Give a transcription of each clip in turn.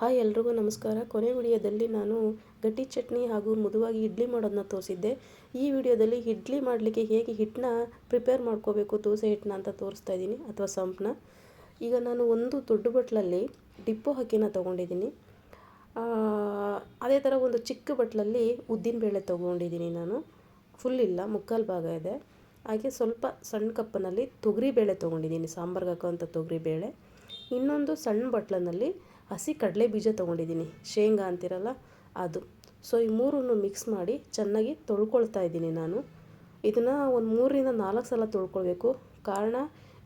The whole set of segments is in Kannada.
ಹಾಯ್ ಎಲ್ರಿಗೂ ನಮಸ್ಕಾರ. ಕೊನೆ ವಿಡಿಯೋದಲ್ಲಿ ನಾನು ಗಟ್ಟಿ ಚಟ್ನಿ ಹಾಗೂ ಮುದುವಾಗಿ ಇಡ್ಲಿ ಮಾಡೋದನ್ನ ತೋರಿಸಿದ್ದೆ. ಈ ವಿಡಿಯೋದಲ್ಲಿ ಇಡ್ಲಿ ಮಾಡಲಿಕ್ಕೆ ಹೇಗೆ ಹಿಟ್ಟನ್ನ ಪ್ರಿಪೇರ್ ಮಾಡ್ಕೋಬೇಕು, ದೋಸೆ ಹಿಟ್ಟನ್ನ ಅಂತ ತೋರಿಸ್ತಾ ಇದ್ದೀನಿ, ಅಥವಾ ಸಂಪನ್ನ ಈಗ ನಾನು ಒಂದು ದೊಡ್ಡ ಬಟ್ಲಲ್ಲಿ ಡಿಪ್ಪೋ ಹಾಕಿನ ತೊಗೊಂಡಿದ್ದೀನಿ. ಅದೇ ಥರ ಒಂದು ಚಿಕ್ಕ ಬಟ್ಲಲ್ಲಿ ಉದ್ದಿನಬೇಳೆ ತೊಗೊಂಡಿದ್ದೀನಿ ನಾನು. ಫುಲ್ ಇಲ್ಲ, ಮುಕ್ಕಾಲು ಭಾಗ ಇದೆ. ಹಾಗೆ ಸ್ವಲ್ಪ ಸಣ್ಣ ಕಪ್ಪಿನಲ್ಲಿ ತೊಗರಿಬೇಳೆ ತೊಗೊಂಡಿದ್ದೀನಿ ಸಾಂಬಾರ್ಗೆ ಹಾಕೋವಂಥ ತೊಗರಿಬೇಳೆ. ಇನ್ನೊಂದು ಸಣ್ಣ ಬಟ್ಲನಲ್ಲಿ ಹಸಿ ಕಡಲೆ ಬೀಜ ತೊಗೊಂಡಿದ್ದೀನಿ. ಶೇಂಗಾ ಅಂತಿರಲ್ಲ ಅದು. ಸೊ ಈ ಮೂರನ್ನು ಮಿಕ್ಸ್ ಮಾಡಿ ಚೆನ್ನಾಗಿ ತೊಳ್ಕೊಳ್ತಾ ಇದ್ದೀನಿ ನಾನು. ಇದನ್ನು ಒಂದು ಮೂರರಿಂದ ನಾಲ್ಕು ಸಲ ತೊಳ್ಕೊಳ್ಬೇಕು. ಕಾರಣ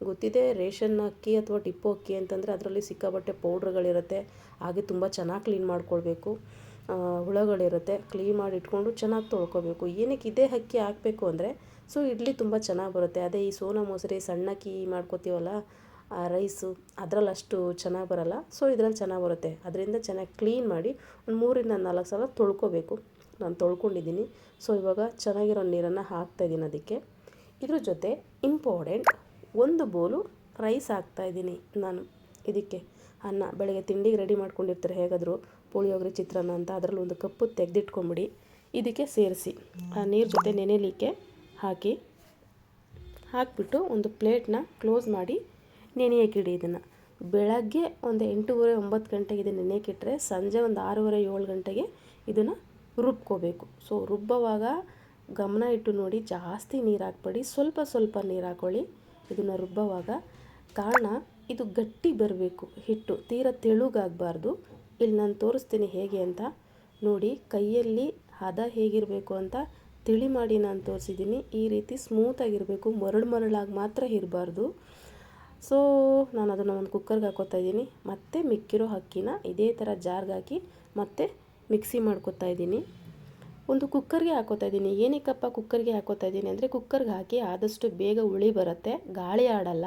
ಗೊತ್ತಿದೆ, ರೇಷನ್ ಅಕ್ಕಿ ಅಥವಾ ಟಿಪ್ಪು ಅಕ್ಕಿ ಅಂತಂದರೆ ಅದರಲ್ಲಿ ಸಿಕ್ಕಾಬಟ್ಟೆ ಪೌಡ್ರ್ಗಳಿರುತ್ತೆ. ಹಾಗೆ ತುಂಬ ಚೆನ್ನಾಗಿ ಕ್ಲೀನ್ ಮಾಡ್ಕೊಳ್ಬೇಕು. ಹುಳಗಳಿರುತ್ತೆ. ಕ್ಲೀನ್ ಮಾಡಿ ಇಟ್ಕೊಂಡು ಚೆನ್ನಾಗಿ ತೊಳ್ಕೊಬೇಕು ಏನಕ್ಕೆ ಇದೇ ಅಕ್ಕಿ ಹಾಕಬೇಕು ಅಂದರೆ, ಸೊ, ಇಡ್ಲಿ ತುಂಬ ಚೆನ್ನಾಗಿ ಬರುತ್ತೆ. ಅದೇ ಈ ಸೋನಾ ಮೊಸರಿ ಸಣ್ಣಕ್ಕಿ ಮಾಡ್ಕೋತೀವಲ್ಲ ಆ ರೈಸು ಅದರಲ್ಲಿ ಅಷ್ಟು ಚೆನ್ನಾಗಿ ಬರೋಲ್ಲ. ಸೊ ಇದರಲ್ಲಿ ಚೆನ್ನಾಗಿ ಬರುತ್ತೆ. ಅದರಿಂದ ಚೆನ್ನಾಗಿ ಕ್ಲೀನ್ ಮಾಡಿ ಒಂದು ಮೂರಿಂದ ನಾಲ್ಕು ಸಲ ತೊಳ್ಕೊಬೇಕು. ನಾನು ತೊಳ್ಕೊಂಡಿದ್ದೀನಿ. ಸೊ ಇವಾಗ ಚೆನ್ನಾಗಿರೋ ನೀರನ್ನು ಹಾಕ್ತಾಯಿದ್ದೀನಿ ಅದಕ್ಕೆ. ಇದ್ರ ಜೊತೆ ಇಂಪಾರ್ಟೆಂಟ್ ಒಂದು ಬೋಲು ರೈಸ್ ಹಾಕ್ತಾಯಿದ್ದೀನಿ ನಾನು. ಇದಕ್ಕೆ ಅನ್ನ, ಬೆಳಗ್ಗೆ ತಿಂಡಿಗೆ ರೆಡಿ ಮಾಡ್ಕೊಂಡಿರ್ತಾರೆ ಹೇಗಾದರೂ ಪುಳಿಯೋಗರೆ, ಚಿತ್ರಾನ್ನ ಅಂತ ಅದರಲ್ಲಿ ಒಂದು ಕಪ್ಪು ತೆಗೆದಿಟ್ಕೊಂಬಿಡಿ. ಇದಕ್ಕೆ ಸೇರಿಸಿ. ಆ ನೀರು ಜೊತೆ ನೆನೆಯಲಿಕ್ಕೆ ಹಾಕಿ ಹಾಕಿಬಿಟ್ಟು ಒಂದು ಪ್ಲೇಟ್ನ ಕ್ಲೋಸ್ ಮಾಡಿ ನೆನೆಯೋಕ್ಕಿಡಿ ಇದನ್ನು. ಬೆಳಗ್ಗೆ ಒಂದು ಎಂಟೂವರೆ, ಒಂಬತ್ತು ಗಂಟೆಗೆ ಇದನ್ನು ನೆನೆಯೋಕ್ಕಿಟ್ರೆ ಸಂಜೆ ಒಂದು ಆರೂವರೆ, ಏಳು ಗಂಟೆಗೆ ಇದನ್ನು ರುಬ್ಕೋಬೇಕು. ಸೊ ರುಬ್ಬವಾಗ ಗಮನ ಇಟ್ಟು ನೋಡಿ, ಜಾಸ್ತಿ ನೀರು ಹಾಕ್ಬೇಡಿ. ಸ್ವಲ್ಪ ಸ್ವಲ್ಪ ನೀರು ಹಾಕ್ಕೊಳ್ಳಿ ಇದನ್ನು ರುಬ್ಬವಾಗ. ಕಾರಣ, ಇದು ಗಟ್ಟಿ ಬರಬೇಕು, ಹಿಟ್ಟು. ತೀರ ತೆಳುಗಾಗಬಾರ್ದು. ಇಲ್ಲಿ ನಾನು ತೋರಿಸ್ತೀನಿ ಹೇಗೆ ಅಂತ ನೋಡಿ, ಕೈಯಲ್ಲಿ ಹದ ಹೇಗಿರಬೇಕು ಅಂತ ತಿಳಿ ಮಾಡಿ ನಾನು ತೋರಿಸಿದ್ದೀನಿ. ಈ ರೀತಿ ಸ್ಮೂತಾಗಿರಬೇಕು ಮರಳು ಮರಳಾಗಿ ಮಾತ್ರ ಇರಬಾರ್ದು. ಸೊ ನಾನು ಅದನ್ನು ಒಂದು ಕುಕ್ಕರ್ಗೆ ಹಾಕೋತಾ ಇದ್ದೀನಿ. ಮತ್ತು ಮಿಕ್ಕಿರೋ ಅಕ್ಕಿನ ಇದೇ ಥರ ಜಾರ್ಗೆ ಹಾಕಿ ಮತ್ತೆ ಮಿಕ್ಸಿ ಮಾಡ್ಕೊತಾ ಇದ್ದೀನಿ. ಒಂದು ಕುಕ್ಕರ್ಗೆ ಹಾಕೋತಾ ಇದ್ದೀನಿ. ಏನಕ್ಕಪ್ಪ ಕುಕ್ಕರ್ಗೆ ಹಾಕೋತಾ ಇದ್ದೀನಿ ಅಂದರೆ ಕುಕ್ಕರ್ಗೆ ಹಾಕಿ ಆದಷ್ಟು ಬೇಗ ಉಳಿ ಬರುತ್ತೆ. ಗಾಳಿ ಆಡಲ್ಲ.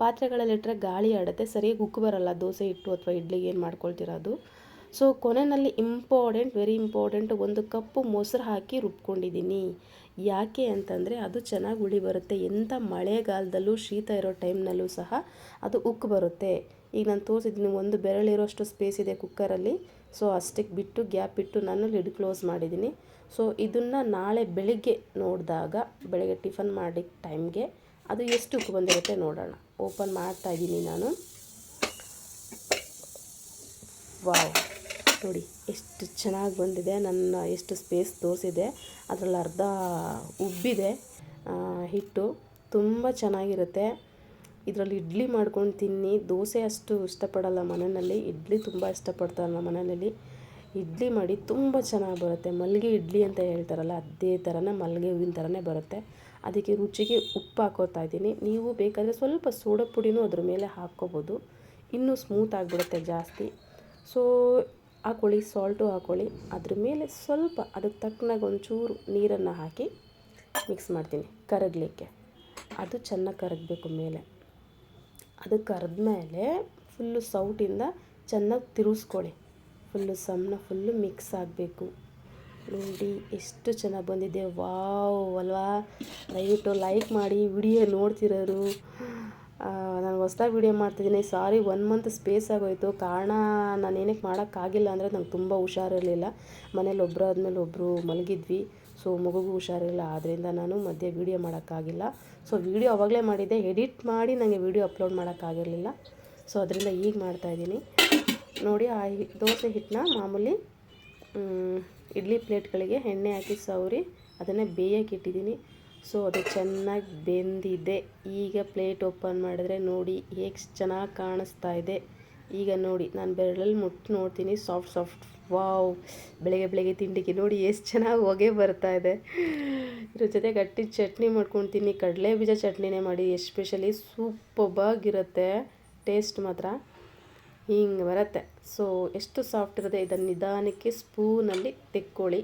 ಪಾತ್ರೆಗಳಲ್ಲಿಟ್ಟರೆ ಗಾಳಿ ಆಡುತ್ತೆ. ಸರಿಯಾಗಿ ಉಕ್ಕು ಬರಲ್ಲ. ದೋಸೆ ಹಿಟ್ಟು ಅಥವಾ ಇಡ್ಲಿಗೆ ಏನು ಮಾಡ್ಕೊಳ್ತಿರೋದು. ಸೊ ಕೊನೆಯಲ್ಲಿ ಇಂಪಾರ್ಟೆಂಟ್ ವೆರಿ ಇಂಪಾರ್ಟೆಂಟ್ ಒಂದು ಕಪ್ಪು ಮೊಸರು ಹಾಕಿ ರುಬ್ಕೊಂಡಿದ್ದೀನಿ. ಯಾಕೆ ಅಂತಂದರೆ ಅದು ಚೆನ್ನಾಗಿ ಉಳಿ ಬರುತ್ತೆ. ಎಂಥ ಮಳೆಗಾಲದಲ್ಲೂ ಶೀತ ಇರೋ ಟೈಮ್ನಲ್ಲೂ ಸಹ ಅದು ಉಕ್ಕು ಬರುತ್ತೆ. ಈಗ ನಾನು ತೋರಿಸಿದ್ದೀನಿ ಒಂದು ಬೆರಳಿರೋಷ್ಟು ಸ್ಪೇಸ್ ಇದೆ ಕುಕ್ಕರಲ್ಲಿ ಸೊ ಅಷ್ಟಕ್ಕೆ ಬಿಟ್ಟು ಗ್ಯಾಪ್ ಇಟ್ಟು ನಾನು ಲಿಡ್ ಕ್ಲೋಸ್ ಮಾಡಿದ್ದೀನಿ. ಸೊ ಇದನ್ನು ನಾಳೆ ಬೆಳಿಗ್ಗೆ ನೋಡಿದಾಗ, ಬೆಳಗ್ಗೆ ಟಿಫನ್ ಮಾಡಿ ಟೈಮ್ಗೆ ಅದು ಎಷ್ಟು ಉಕ್ಕು ಬಂದಿರುತ್ತೆ ನೋಡೋಣ. ಓಪನ್ ಮಾಡ್ತಾ ಇದ್ದೀನಿ ನಾನು. ವಾವ್ ನೋಡಿ, ಎಷ್ಟು ಚೆನ್ನಾಗಿ ಬಂದಿದೆ, ನನ್ನ ಎಷ್ಟು ಸ್ಪೇಸ್ ತೋರಿಸಿದೆ, ಅದರಲ್ಲಿ ಅರ್ಧ ಉಬ್ಬಿದೆ ಹಿಟ್ಟು ತುಂಬ ಚೆನ್ನಾಗಿರುತ್ತೆ. ಇದರಲ್ಲಿ ಇಡ್ಲಿ ಮಾಡ್ಕೊಂಡು ತಿನ್ನಿ. ದೋಸೆ ಅಷ್ಟು ಇಷ್ಟಪಡಲ್ಲ ಮನೆಯಲ್ಲಿ. ಇಡ್ಲಿ ತುಂಬ ಇಷ್ಟಪಡ್ತಾರೆ ನಮ್ಮ ಮನೆಯಲ್ಲಿ. ಇಡ್ಲಿ ಮಾಡಿ ತುಂಬ ಚೆನ್ನಾಗಿ ಬರುತ್ತೆ. ಮಲ್ಲಿಗೆ ಇಡ್ಲಿ ಅಂತ ಹೇಳ್ತಾರಲ್ಲ, ಅದೇ ಥರನೇ ಮಲ್ಲಿಗೆ ಹೂವಿನ ಥರನೇ ಬರುತ್ತೆ. ಅದಕ್ಕೆ ರುಚಿಗೆ ಉಪ್ಪು ಹಾಕೋತಾ ಇದ್ದೀನಿ. ನೀವು ಬೇಕಾದರೆ ಸ್ವಲ್ಪ ಸೋಡಾ ಪುಡಿನೂ ಅದ್ರ ಮೇಲೆ ಹಾಕ್ಕೋಬೋದು. ಇನ್ನೂ ಸ್ಮೂತ್ ಆಗಿಬಿಡುತ್ತೆ ಜಾಸ್ತಿ. ಸೊ ಹಾಕ್ಕೊಳ್ಳಿ ಸಾಲ್ಟು ಹಾಕೊಳ್ಳಿ ಅದ್ರ ಮೇಲೆ ಸ್ವಲ್ಪ ಅದಕ್ಕೆ ತಕ್ಕನಾಗ ಒಂಚೂರು ನೀರನ್ನು ಹಾಕಿ ಮಿಕ್ಸ್ ಮಾಡ್ತೀನಿ ಕರಗಲಿಕ್ಕೆ. ಅದು ಚೆನ್ನಾಗಿ ಕರಗಬೇಕು ಮೇಲೆ. ಅದು ಕರೆದ್ಮೇಲೆ ಫುಲ್ಲು ಸೌಟಿಂದ ಚೆನ್ನಾಗಿ ತಿರುಗಿಸ್ಕೊಳ್ಳಿ ಫುಲ್ಲು ಸಮ್ನ ಫುಲ್ಲು ಮಿಕ್ಸ್ ಆಗಬೇಕು. ನೋಡಿ ಎಷ್ಟು ಚೆನ್ನಾಗಿ ಬಂದಿದೆ. ವಾವ್ ಅಲ್ವಾ? ದಯವಿಟ್ಟು ಲೈಕ್ ಮಾಡಿ ವಿಡಿಯೋ ನೋಡ್ತಿರೋರು. ನಾನು ಹೊಸ್ದಾಗಿ ವೀಡಿಯೋ ಮಾಡ್ತಿದ್ದೀನಿ ಸಾರಿ ಒನ್ ಮಂತ್ ಸ್ಪೇಸ್ ಆಗೋಯಿತು. ಕಾರಣ ನಾನು ಏನಕ್ಕೆ ಮಾಡೋಕ್ಕಾಗಿಲ್ಲ ಅಂದರೆ ನಂಗೆ ತುಂಬ ಹುಷಾರಿರಲಿಲ್ಲ. ಮನೇಲಿ ಒಬ್ಬರು ಆದಮೇಲೆ ಒಬ್ಬರು ಮಲಗಿದ್ವಿ. ಸೊ ಮಗುಗೂ ಹುಷಾರಿಲ್ಲ ಆದ್ದರಿಂದ ನಾನು ಮಧ್ಯೆ ವೀಡಿಯೋ ಮಾಡೋಕ್ಕಾಗಿಲ್ಲ. ಸೊ ವೀಡಿಯೋ ಅವಾಗಲೇ ಮಾಡಿದ್ದೆ. ಎಡಿಟ್ ಮಾಡಿ ನನಗೆ ವೀಡಿಯೋ ಅಪ್ಲೋಡ್ ಮಾಡೋಕ್ಕಾಗಿರಲಿಲ್ಲ. ಸೊ ಅದರಿಂದ ಈಗ ಮಾಡ್ತಾಯಿದ್ದೀನಿ ನೋಡಿ, ಆ ದೋಸೆ ಹಿಟ್ಟನ್ನ ಮಾಮೂಲಿ ಇಡ್ಲಿ ಪ್ಲೇಟ್ಗಳಿಗೆ ಎಣ್ಣೆ ಹಾಕಿ ಸವರಿ, ಅದನ್ನೇ ಬೇಯಕ್ಕೆ ಇಟ್ಟಿದ್ದೀನಿ. ಸೊ ಅದು ಚೆನ್ನಾಗಿ ಬೆಂದಿದೆ. ಈಗ ಪ್ಲೇಟ್ ಓಪನ್ ಮಾಡಿದ್ರೆ ನೋಡಿ, ಹೇಗೆ ಚೆನ್ನಾಗಿ ಕಾಣಿಸ್ತಾ ಇದೆ. ಈಗ ನೋಡಿ, ನಾನು ಬೆರಳಲ್ಲಿ ಮುಟ್ಟು ನೋಡ್ತೀನಿ. Soft soft, wow. ಬೆಳಗ್ಗೆ ಬೆಳಗ್ಗೆ ತಿಂಡಿಗೆ ನೋಡಿ ಎಷ್ಟು ಚೆನ್ನಾಗಿ ಹೊಗೆ ಬರ್ತಾ ಇದೆ. ಇದ್ರ ಜೊತೆ ಗಟ್ಟಿ ಚಟ್ನಿ ಮಾಡ್ಕೊಳ್ತೀನಿ ಕಡಲೆ ಬೀಜ ಚಟ್ನಿನೇ ಮಾಡಿ, ಎಸ್ಪೆಷಲಿ ಸೂಪಬಾಗಿರುತ್ತೆ ಟೇಸ್ಟ್ ಮಾತ್ರ ಹಿಂಗೆ ಬರುತ್ತೆ. ಸೊ, ಎಷ್ಟು ಸಾಫ್ಟ್ ಇರುತ್ತೆ? ಇದನ್ನು ನಿಧಾನಕ್ಕೆ ಸ್ಪೂನಲ್ಲಿ ತೆಕ್ಕೊಳ್ಳಿ.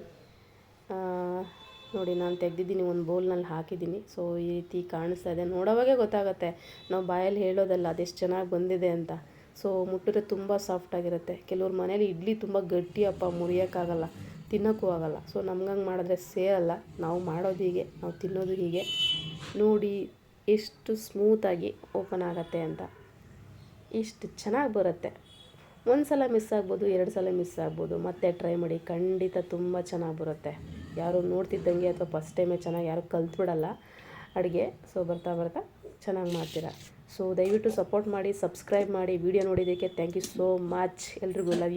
ನೋಡಿ, ನಾನು ತೆಗೆದಿದ್ದೀನಿ, ಒಂದು ಬೌಲ್ನಲ್ಲಿ ಹಾಕಿದ್ದೀನಿ. ಸೊ ಈ ರೀತಿ ಕಾಣಿಸ್ತಾ ಇದೆ. ನೋಡೋವಾಗೆ ಗೊತ್ತಾಗುತ್ತೆ. ನಾವು ಬಾಯಲ್ಲಿ ಹೇಳೋದಲ್ಲ, ಅದೆಷ್ಟು ಚೆನ್ನಾಗಿ ಬಂದಿದೆ ಅಂತ. ಸೊ ಮುಟ್ಟಿದ್ರೆ ತುಂಬ ಸಾಫ್ಟಾಗಿರುತ್ತೆ ಕೆಲವ್ರ ಮನೇಲಿ ಇಡ್ಲಿ ತುಂಬ ಗಟ್ಟಿಯಪ್ಪ, ಮುರಿಯೋಕ್ಕಾಗಲ್ಲ, ತಿನ್ನೋಕ್ಕೂ ಆಗಲ್ಲ. ಸೊ ನಮ್ಗಂಗೆ ಮಾಡಿದ್ರೆ ಸೇರಲ್ಲ. ನಾವು ಮಾಡೋದು ಹೀಗೆ, ನಾವು ತಿನ್ನೋದು ಹೀಗೆ. ನೋಡಿ, ಎಷ್ಟು ಸ್ಮೂತಾಗಿ ಓಪನ್ ಆಗುತ್ತೆ ಅಂತ. ಇಷ್ಟು ಚೆನ್ನಾಗಿ ಬರುತ್ತೆ. ಒಂದು ಸಲ ಮಿಸ್ ಆಗ್ಬೋದು, ಎರಡು ಸಲ ಮಿಸ್ ಆಗ್ಬೋದು. ಮತ್ತೆ ಟ್ರೈ ಮಾಡಿ, ಖಂಡಿತ ತುಂಬ ಚೆನ್ನಾಗಿ ಬರುತ್ತೆ. ಯಾರು ನೋಡ್ತಿದ್ದಂಗೆ ಅಥವಾ ಫಸ್ಟ್ ಟೈಮೇ ಚೆನ್ನಾಗಿ ಯಾರು ಕಲ್ತ್ಬಿಡಲ್ಲ ಅಡುಗೆ. ಸೊ ಬರ್ತಾ ಬರ್ತಾ ಚೆನ್ನಾಗಿ ಮಾಡ್ತೀರಾ. ಸೊ ದಯವಿಟ್ಟು ಸಪೋರ್ಟ್ ಮಾಡಿ ಸಬ್ಸ್ಕ್ರೈಬ್ ಮಾಡಿ ವಿಡಿಯೋ ನೋಡಿದ್ದಕ್ಕೆ ಥ್ಯಾಂಕ್ ಯು ಸೋ ಮಚ್ ಎಲ್ರಿಗೂ ಲವ್ ಯು